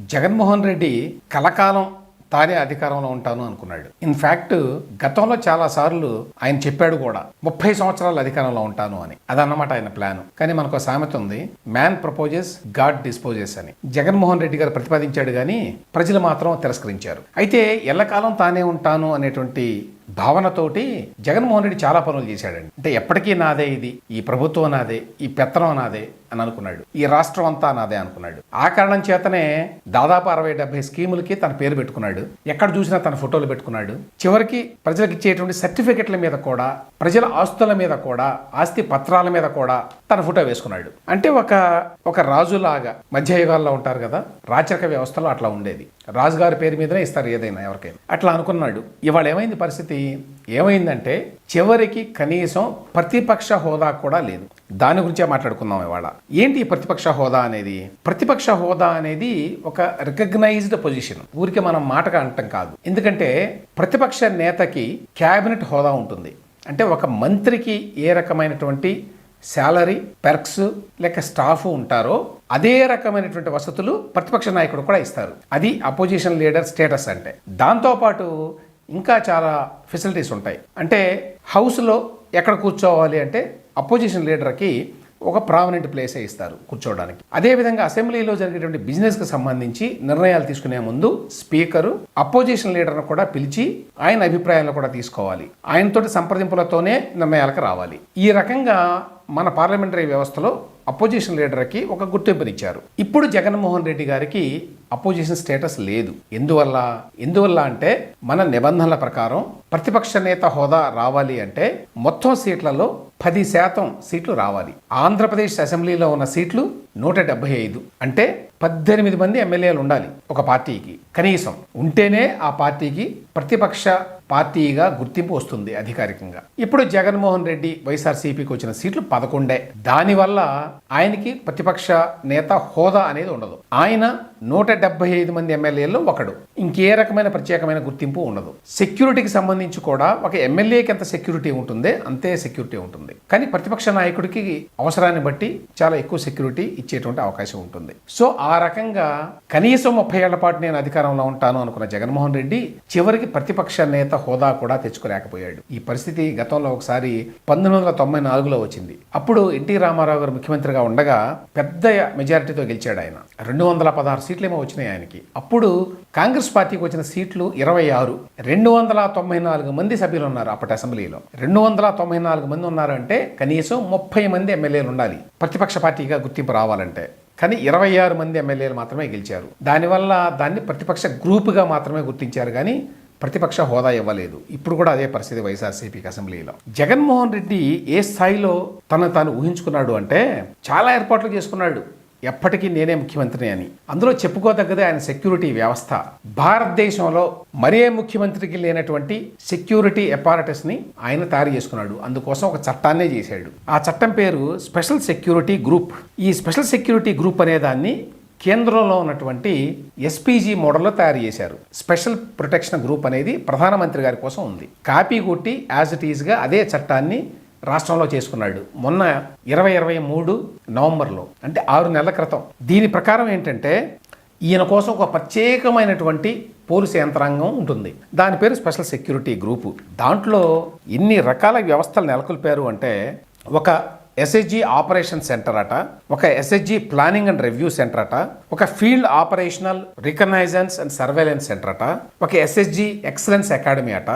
జగన్మోహన్ రెడ్డి కలకాలం తానే అధికారంలో ఉంటాను అనుకున్నాడు. ఇన్ఫ్యాక్ట్ గతంలో చాలా సార్లు ఆయన చెప్పాడు కూడా ముప్పై సంవత్సరాలు అధికారంలో ఉంటాను అని. అదన్నమాట ఆయన ప్లాన్ కానీ మనకు ఒక సామెత ఉంది మ్యాన్ ప్రపోజెస్ గాడ్ డిస్పోజెస్ అని. జగన్మోహన్ రెడ్డి గారు ప్రతిపాదించాడు కానీ ప్రజలు మాత్రం తిరస్కరించారు. అయితే ఎల్లకాలం తానే ఉంటాను అనేటువంటి భావనతోటి జగన్మోహన్ రెడ్డి చాలా పనులు చేశాడండి. అంటే ఎప్పటికీ నాదే ఇది ఈ ప్రభుత్వం నాదే ఈ పెత్తనం నాదే అని అనుకున్నాడు. ఈ రాష్ట్రం అంతా నాదే అనుకున్నాడు. ఆ కారణం చేతనే దాదాపు అరవై డెబ్బై స్కీములకి తన పేరు పెట్టుకున్నాడు. ఎక్కడ చూసినా తన ఫోటోలు పెట్టుకున్నాడు. చివరికి ప్రజలకు ఇచ్చేటువంటి సర్టిఫికెట్ల మీద కూడా ప్రజల ఆస్తుల మీద కూడా ఆస్తి పత్రాల మీద కూడా తన ఫోటో వేసుకున్నాడు. అంటే ఒక ఒక రాజులాగా మధ్యయుగాల్లో ఉంటారు కదా రాచరిక వ్యవస్థలో అట్లా ఉండేది. రాజుగారి పేరు మీదనే ఇస్తారు ఏదైనా ఎవరికైనా. అట్లా అనుకున్నాడు. ఇవాళ ఏమైంది పరిస్థితి? ఏమైందంటే చివరికి కనీసం ప్రతిపక్ష హోదా కూడా లేదు. దాని గురించే మాట్లాడుకుందాం ఇవాళ. ఏంటి ప్రతిపక్ష హోదా అనేది? ప్రతిపక్ష హోదా అనేది ఒక రికగ్నైజ్డ్ పొజిషన్. ఊరికే మనం మాటగా అంటాం కాదు. ఎందుకంటే ప్రతిపక్ష నేతకి క్యాబినెట్ హోదా ఉంటుంది. అంటే ఒక మంత్రికి ఏ రకమైనటువంటి శాలరీ పెర్క్స్ లేక స్టాఫ్ ఉంటారో అదే రకమైనటువంటి వసతులు ప్రతిపక్ష నాయకుడు కూడా ఇస్తారు. అది అపోజిషన్ లీడర్ స్టేటస్ అంటే. దాంతోపాటు ఇంకా చాలా ఫెసిలిటీస్ ఉంటాయి. అంటే హౌస్లో ఎక్కడ కూర్చోవాలి అంటే అపోజిషన్ లీడర్కి ఒక ప్రామినెంట్ ప్లేసే ఇస్తారు కూర్చోవడానికి. అదేవిధంగా అసెంబ్లీలో జరిగేటువంటి బిజినెస్కి సంబంధించి నిర్ణయాలు తీసుకునే ముందు స్పీకరు అపోజిషన్ లీడర్ను కూడా పిలిచి ఆయన అభిప్రాయాలను కూడా తీసుకోవాలి. ఆయనతోటి సంప్రదింపులతోనే నిర్ణయాలకు రావాలి. ఈ రకంగా మన పార్లమెంటరీ వ్యవస్థలో అపోజిషన్ లీడర్కి ఒక గుర్తింపునిచ్చారు ఇప్పుడు జగన్మోహన్ రెడ్డి గారికి అపోజిషన్ స్టేటస్ లేదు. ఎందువల్ల? ఎందువల్ల అంటే మన నిబంధనల ప్రకారం ప్రతిపక్ష నేత హోదా రావాలి అంటే మొత్తం సీట్లలో పది శాతం సీట్లు రావాలి. ఆంధ్రప్రదేశ్ అసెంబ్లీలో ఉన్న సీట్లు నూట డెబ్బై ఐదు అంటే పద్దెనిమిది మంది ఎమ్మెల్యేలు ఉండాలి ఒక పార్టీకి. కనీసం ఉంటేనే ఆ పార్టీకి ప్రతిపక్ష పార్టీగా గుర్తింపు వస్తుంది అధికారికంగా. ఇప్పుడు జగన్మోహన్ రెడ్డి వైఎస్ఆర్సీపీకి వచ్చిన సీట్లు పదకొండే. దానివల్ల ఆయనకి ప్రతిపక్ష నేత హోదా అనేది ఉండదు. ఆయన నూట డెబ్బై ఐదు మంది ఎమ్మెల్యేల్లో ఒకడు. ఇంకే రకమైన ప్రత్యేకమైన గుర్తింపు ఉండదు. సెక్యూరిటీకి సంబంధించి కూడా ఒక ఎమ్మెల్యేకి ఎంత సెక్యూరిటీ ఉంటుందే అంతే సెక్యూరిటీ ఉంటుంది. కానీ ప్రతిపక్ష నాయకుడికి అవసరాన్ని బట్టి చాలా ఎక్కువ సెక్యూరిటీ ఇచ్చేటువంటి అవకాశం ఉంటుంది. సో ఆ రకంగా కనీసం ముప్పై ఏళ్ళ పాటు నేను అధికారంలో ఉంటాను అనుకున్న జగన్మోహన్ రెడ్డి చివరికి ప్రతిపక్ష నేత హోదా కూడా తెచ్చుకోలేకపోయాడు. ఈ పరిస్థితి గతంలో ఒకసారి పంతొమ్మిది వందల తొంభై నాలుగులో వచ్చింది. అప్పుడు ఎన్టీ రామారావు గారు ముఖ్యమంత్రిగా ఉండగా పెద్ద మెజారిటీతో గెలిచాడు ఆయన. రెండు వందల పదహారు సీట్లు ఏమో వచ్చినాయి ఆయనకి. అప్పుడు కాంగ్రెస్ పార్టీకి వచ్చిన సీట్లు ఇరవై ఆరు. రెండు వందల తొంభై నాలుగు మంది సభ్యులు ఉన్నారు అప్పటి అసెంబ్లీలో. రెండు వందల తొంభై నాలుగు మంది ఉన్నారంటే కనీసం ముప్పై మంది ఎమ్మెల్యేలు ఉండాలి. ప్రతిపక్ష పార్టీగా గుర్తింపు రావాలంటే. కానీ ఇరవై ఆరు మంది ఎమ్మెల్యేలు మాత్రమే గెలిచారు. దానివల్ల దాన్ని ప్రతిపక్ష గ్రూపుగా మాత్రమే గుర్తించారు కానీ ప్రతిపక్ష హోదా ఇవ్వలేదు. ఇప్పుడు కూడా అదే పరిస్థితి వైఎస్ఆర్సీపీకి అసెంబ్లీలో. జగన్మోహన్ రెడ్డి ఏ స్థాయిలో తను తాను ఊహించుకున్నాడు అంటే చాలా ఏర్పాట్లు చేసుకున్నాడు. ఎప్పటికీ నేనే ముఖ్యమంత్రిని అని. అందులో చెప్పుకోదగ్గదే ఆయన సెక్యూరిటీ వ్యవస్థ. భారతదేశంలో మరే ముఖ్యమంత్రికి లేనటువంటి సెక్యూరిటీ అపారటస్ని ఆయన తయారు చేసుకున్నాడు. అందుకోసం ఒక చట్టాన్నే చేశాడు. ఆ చట్టం పేరు స్పెషల్ సెక్యూరిటీ గ్రూప్. ఈ స్పెషల్ సెక్యూరిటీ గ్రూప్ అనే దాన్ని కేంద్రంలో ఉన్నటువంటి ఎస్పీజీ మోడల్లో తయారు చేశారు. స్పెషల్ ప్రొటెక్షన్ గ్రూప్ అనేది ప్రధానమంత్రి గారి కోసం ఉంది. కాపీ కొట్టి యాజ్ ఇట్ ఈజ్గా అదే చట్టాన్ని రాష్ట్రంలో చేసుకున్నాడు. మొన్న ఇరవై ఇరవై మూడు నవంబర్లో అంటే ఆరు నెలల క్రితం. దీని ప్రకారం ఏంటంటే ఈయన కోసం ఒక ప్రత్యేకమైనటువంటి పోలీసు యంత్రాంగం ఉంటుంది. దాని పేరు స్పెషల్ సెక్యూరిటీ గ్రూపు. దాంట్లో ఎన్ని రకాల వ్యవస్థలు నెలకొల్పారు అంటే ఒక ఎస్హెచ్జి ఆపరేషన్ సెంటర్ అట ఒక SHG planning and review centre అట ఒక field operational reconnaissance and surveillance centre అట ఒక ఎస్హెచ్జి ఎక్సలెన్స్ అకాడమీ అట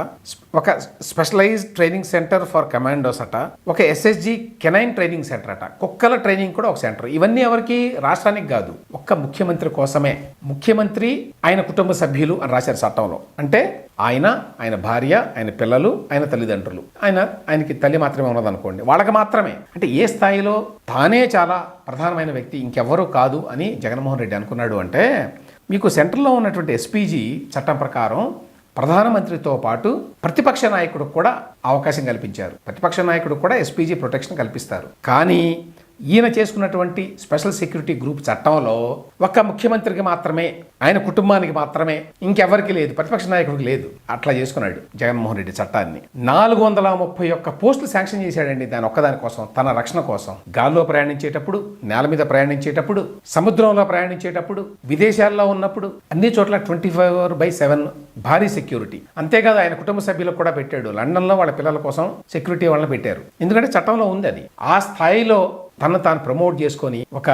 ఒక specialised training centre for commandos అట ఒక ఎస్హెచ్జి కెనైన్ ట్రైనింగ్ సెంటర్ అట. కుక్కల ట్రైనింగ్ కూడా ఒక సెంటర్ ఇవన్నీ ఎవరికి రాష్ట్రానికి కాదు ఒక్క ముఖ్యమంత్రి కోసమే. ముఖ్యమంత్రి ఆయన కుటుంబ సభ్యులు అని రాశారు చట్టంలో. అంటే ఆయన ఆయన భార్య ఆయన పిల్లలు ఆయన తల్లిదండ్రులు. ఆయన ఆయనకి తల్లి మాత్రమే ఉన్నదనుకోండి. వాళ్ళకి మాత్రమే. అంటే ఏ స్థాయిలో తానే చాలా ప్రధానమైన వ్యక్తి ఇంకెవ్వరూ కాదు అని జగన్మోహన్ రెడ్డి అనుకున్నాడు అంటే మీకు సెంట్రల్లో ఉన్నటువంటి ఎస్పీజీ చట్టం ప్రకారం ప్రధానమంత్రితో పాటు ప్రతిపక్ష నాయకుడికి కూడా అవకాశం కల్పించారు. ప్రతిపక్ష నాయకుడు కూడా ఎస్పీజీ ప్రొటెక్షన్ కల్పిస్తారు. కానీ ఈయన చేసుకున్నటువంటి స్పెషల్ సెక్యూరిటీ గ్రూప్ చట్టంలో ఒక్క ముఖ్యమంత్రికి మాత్రమే ఆయన కుటుంబానికి మాత్రమే ఇంకెవరికి లేదు ప్రతిపక్ష నాయకుడికి లేదు. అట్లా చేసుకున్నాడు జగన్మోహన్ రెడ్డి చట్టాన్ని. నాలుగు వందల ముప్పై ఒక్క పోస్టులు శాంక్షన్ చేశాడండి దాని ఒక్కదాని కోసం తన రక్షణ కోసం. గాల్లో ప్రయాణించేటప్పుడు నేల మీద ప్రయాణించేటప్పుడు సముద్రంలో ప్రయాణించేటప్పుడు విదేశాల్లో ఉన్నప్పుడు అన్ని చోట్ల twenty five hour by seven భారీ సెక్యూరిటీ. అంతేకాదు ఆయన కుటుంబ సభ్యులకు కూడా పెట్టాడు. లండన్లో వాళ్ళ పిల్లల కోసం సెక్యూరిటీ వాళ్ళని పెట్టారు. ఎందుకంటే చట్టంలో ఉంది అది. ఆ స్థాయిలో తను తాను ప్రమోట్ చేసుకొని ఒక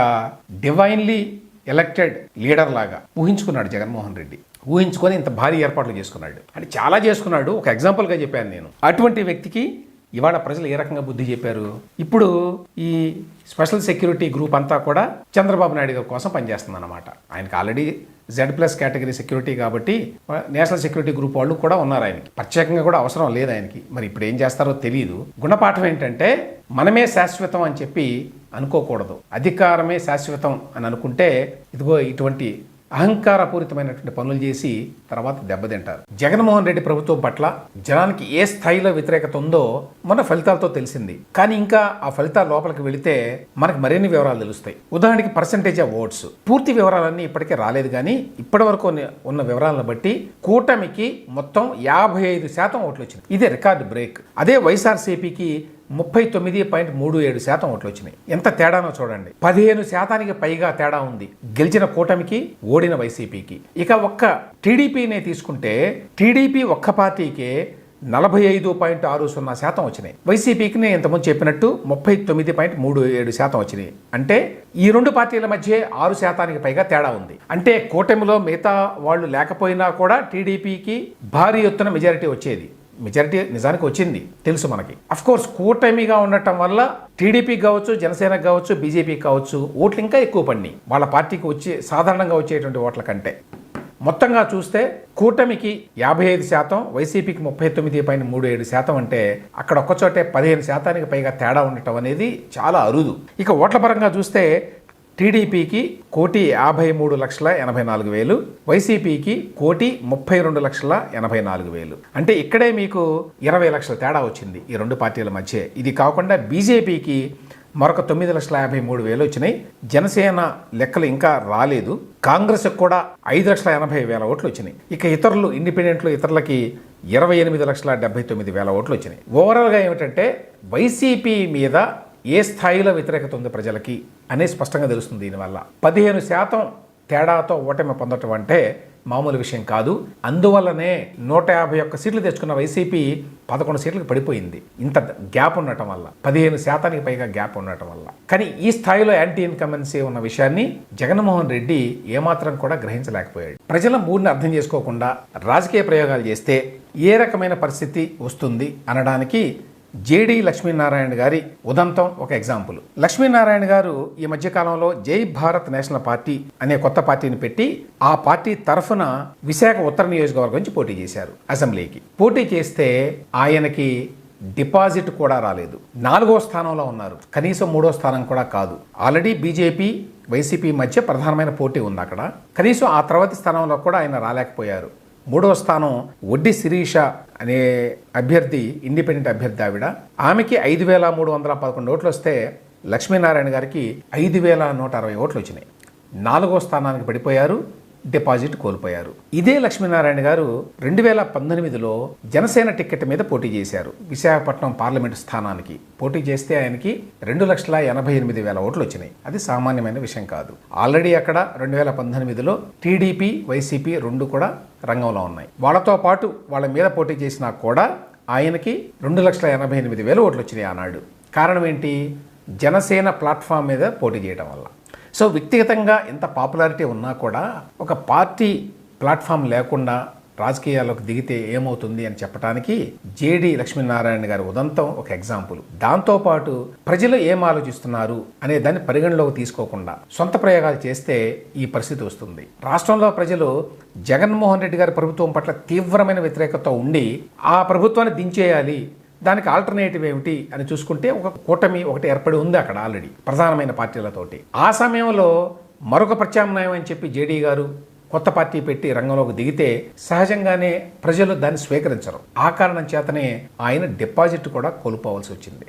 డివైన్లీ ఎలక్టెడ్ లీడర్ లాగా ఊహించుకున్నాడు జగన్మోహన్ రెడ్డి. ఊహించుకొని ఇంత భారీ ఏర్పాట్లు చేసుకున్నాడు. అంటే చాలా చేసుకున్నాడు. ఒక ఎగ్జాంపుల్గా చెప్పాను నేను. అటువంటి వ్యక్తికి ఇవాళ ప్రజలు ఏ రకంగా బుద్ధి చెప్పారు? ఇప్పుడు ఈ స్పెషల్ సెక్యూరిటీ గ్రూప్ అంతా కూడా చంద్రబాబు నాయుడు గారి కోసం పనిచేస్తుంది అనమాట ఆయనకి already Z plus category security కాబట్టి నేషనల్ సెక్యూరిటీ గ్రూప్ వాళ్ళు కూడా ఉన్నారు ఆయనకి. ప్రత్యేకంగా కూడా అవసరం లేదు ఆయనకి. మరి ఇప్పుడు ఏం చేస్తారో తెలియదు గుణపాఠం ఏంటంటే మనమే శాశ్వతం అని చెప్పి అనుకోకూడదు. అధికారమే శాశ్వతం అని అనుకుంటే ఇదిగో ఇటువంటి అహంకారపూరితమైనటువంటి పనులు చేసి తర్వాత దెబ్బతింటారు. జగన్మోహన్ రెడ్డి ప్రభుత్వం పట్ల జనానికి ఏ స్థాయిలో వ్యతిరేకత ఉందో మన ఫలితాలతో తెలిసింది. కానీ ఇంకా ఆ ఫలితాల లోపలికి వెళితే మనకు మరిన్ని వివరాలు తెలుస్తాయి. ఉదాహరణకి పర్సంటేజ్ ఆఫ్ ఓట్స్ పూర్తి వివరాలన్నీ ఇప్పటికే రాలేదు కానీ ఇప్పటి వరకు ఉన్న- వివరాలను బట్టి కూటమికి మొత్తం యాభై ఐదు శాతం ఓట్లు వచ్చింది ఇదే రికార్డు బ్రేక్. అదే వైఎస్ఆర్సీపీకి ముప్పై తొమ్మిది పాయింట్ మూడు ఏడు శాతం ఓట్లు వచ్చినాయి. ఎంత తేడానో చూడండి. పదిహేను శాతానికి పైగా తేడా ఉంది. గెలిచిన కూటమికి ఓడిన వైసీపీకి. ఇక ఒక్క టీడీపీనే తీసుకుంటే టీడీపీ ఒక్క పార్టీకే నలభై ఐదు పాయింట్ ఆరు సున్నా శాతం వచ్చినాయి. వైసీపీకి నేను ఇంతకుముందు చెప్పినట్టు ముప్పై తొమ్మిది పాయింట్ మూడు ఏడు శాతం వచ్చినాయి. అంటే ఈ రెండు పార్టీల మధ్య ఆరు శాతానికి పైగా తేడా ఉంది. అంటే కూటమిలో మిగతా వాళ్ళు లేకపోయినా కూడా టీడీపీకి భారీ ఎత్తున మెజారిటీ వచ్చేది. మెజారిటీ నిజానికి వచ్చింది తెలుసు మనకి. అఫ్ కోర్స్ కూటమిగా ఉండటం వల్ల టీడీపీకి కావచ్చు జనసేనకు కావచ్చు బీజేపీకి కావచ్చు ఓట్లు ఇంకా ఎక్కువ పడినాయి. వాళ్ళ పార్టీకి వచ్చే సాధారణంగా వచ్చేటువంటి ఓట్ల కంటే. మొత్తంగా చూస్తే కూటమికి యాభై ఐదు శాతం వైసీపీకి ముప్పై తొమ్మిది పైన మూడు ఏడు శాతం అంటే అక్కడ ఒక్కచోటే పదిహేను శాతానికి పైగా తేడా ఉండటం అనేది చాలా అరుదు. ఇక ఓట్ల పరంగా చూస్తే టీడీపీకి కోటి యాభై మూడు లక్షల ఎనభై నాలుగు వేలు వైసీపీకి కోటి ముప్పై రెండు లక్షల ఎనభై నాలుగు వేలు. అంటే ఇక్కడే మీకు ఇరవై లక్షల తేడా వచ్చింది ఈ రెండు పార్టీల మధ్య. ఇది కాకుండా బీజేపీకి మరొక తొమ్మిది లక్షల యాభై మూడు వేలు వచ్చినాయి. జనసేన లెక్కలు ఇంకా రాలేదు. కాంగ్రెస్ కూడా ఐదు లక్షల ఎనభై వేల ఓట్లు వచ్చినాయి. ఇక ఇతరులు ఇండిపెండెంట్లు ఇతరులకి ఇరవై ఎనిమిది లక్షల డెబ్బై తొమ్మిది వేల ఓట్లు వచ్చినాయి. ఓవరాల్గా ఏమిటంటే వైసీపీ మీద ఏ స్థాయిలో వ్యతిరేకత ఉంది ప్రజలకి అనే స్పష్టంగా తెలుస్తుంది దీనివల్ల. పదిహేను శాతం తేడాతో ఓటమి పొందటం అంటే మామూలు విషయం కాదు. అందువల్లనే నూట యాభై ఒక్క సీట్లు తెచ్చుకున్న వైసీపీ పదకొండు సీట్లకు పడిపోయింది. ఇంత గ్యాప్ ఉండటం వల్ల పదిహేను శాతానికి పైగా గ్యాప్ ఉండటం వల్ల. కానీ ఈ స్థాయిలో యాంటీ ఇన్కమెన్సీ ఉన్న విషయాన్ని జగన్మోహన్ రెడ్డి ఏమాత్రం కూడా గ్రహించలేకపోయాడు. ప్రజల మూడ్ని అర్థం చేసుకోకుండా రాజకీయ ప్రయోగాలు చేస్తే ఏ రకమైన పరిస్థితి వస్తుంది అనడానికి జేడి లక్ష్మీనారాయణ గారి ఉదంతం ఒక ఎగ్జాంపుల్ లక్ష్మీనారాయణ గారు ఈ మధ్యకాలంలో జై భారత్ నేషనల్ పార్టీ అనే కొత్త పార్టీని పెట్టి ఆ పార్టీ తరఫున విశాఖ ఉత్తర నియోజకవర్గం నుంచి పోటీ చేశారు అసెంబ్లీకి. పోటీ చేస్తే ఆయనకి డిపాజిట్ కూడా రాలేదు. నాలుగో స్థానంలో ఉన్నారు. కనీసం మూడో స్థానం కూడా కాదు. ఆల్రెడీ బీజేపీ వైసీపీ మధ్య ప్రధానమైన పోటీ ఉంది అక్కడ. కనీసం ఆ తర్వాతి స్థానంలో కూడా ఆయన రాలేకపోయారు. మూడవ స్థానం వడ్డీ శిరీష అనే అభ్యర్థి ఇండిపెండెంట్ అభ్యర్థి ఆవిడ. ఆమెకి ఐదు వేల మూడు వందల పదకొండు ఓట్లు వస్తే లక్ష్మీనారాయణ గారికి ఐదు వేల నూట అరవై ఓట్లు వచ్చినాయి. నాలుగో స్థానానికి పడిపోయారు. డిపాజిట్ కోల్పోయారు. ఇదే లక్ష్మీనారాయణ గారు రెండు వేల పంతొమ్మిదిలో జనసేన టికెట్ మీద పోటీ చేశారు విశాఖపట్నం పార్లమెంటు స్థానానికి. పోటీ చేస్తే ఆయనకి రెండు లక్షల ఎనభై ఎనిమిది వేల ఓట్లు వచ్చినాయి. అది సామాన్యమైన విషయం కాదు. ఆల్రెడీ అక్కడ రెండు వేల పంతొమ్మిదిలో టీడీపీ వైసీపీ రెండు కూడా రంగంలో ఉన్నాయి. వాళ్ళతో పాటు వాళ్ళ మీద పోటీ చేసినా కూడా ఆయనకి రెండు లక్షల ఎనభై ఎనిమిది వేల ఓట్లు వచ్చినాయి ఆనాడు. కారణం ఏంటి? జనసేన ప్లాట్ఫామ్ మీద పోటీ చేయడం వల్ల. సో వ్యక్తిగతంగా ఎంత పాపులారిటీ ఉన్నా కూడా ఒక పార్టీ ప్లాట్ఫామ్ లేకుండా రాజకీయాల్లోకి దిగితే ఏమవుతుంది అని చెప్పడానికి జేడి లక్ష్మీనారాయణ గారి ఉదంతం ఒక ఎగ్జాంపుల్. దాంతోపాటు ప్రజలు ఏం ఆలోచిస్తున్నారు అనే దాన్ని పరిగణలోకి తీసుకోకుండా సొంత ప్రయోగాలు చేస్తే ఈ పరిస్థితి వస్తుంది. రాష్ట్రంలో ప్రజలు జగన్మోహన్ రెడ్డి గారి ప్రభుత్వం పట్ల తీవ్రమైన వ్యతిరేకత ఉండి ఆ ప్రభుత్వాన్ని దించేయాలి దానికి ఆల్టర్నేటివ్ ఏమిటి అని చూసుకుంటే ఒక కూటమి ఒకటి ఏర్పడి ఉంది అక్కడ ఆల్రెడీ ప్రధానమైన పార్టీలతోటి. ఆ సమయంలో మరొక ప్రత్యామ్నాయం అని చెప్పి జేడీ గారు కొత్త పార్టీ పెట్టి రంగంలోకి దిగితే సహజంగానే ప్రజలు దాన్ని స్వీకరించరు. ఆ కారణం చేతనే ఆయన డిపాజిట్ కూడా కోల్పోవాల్సి వచ్చింది.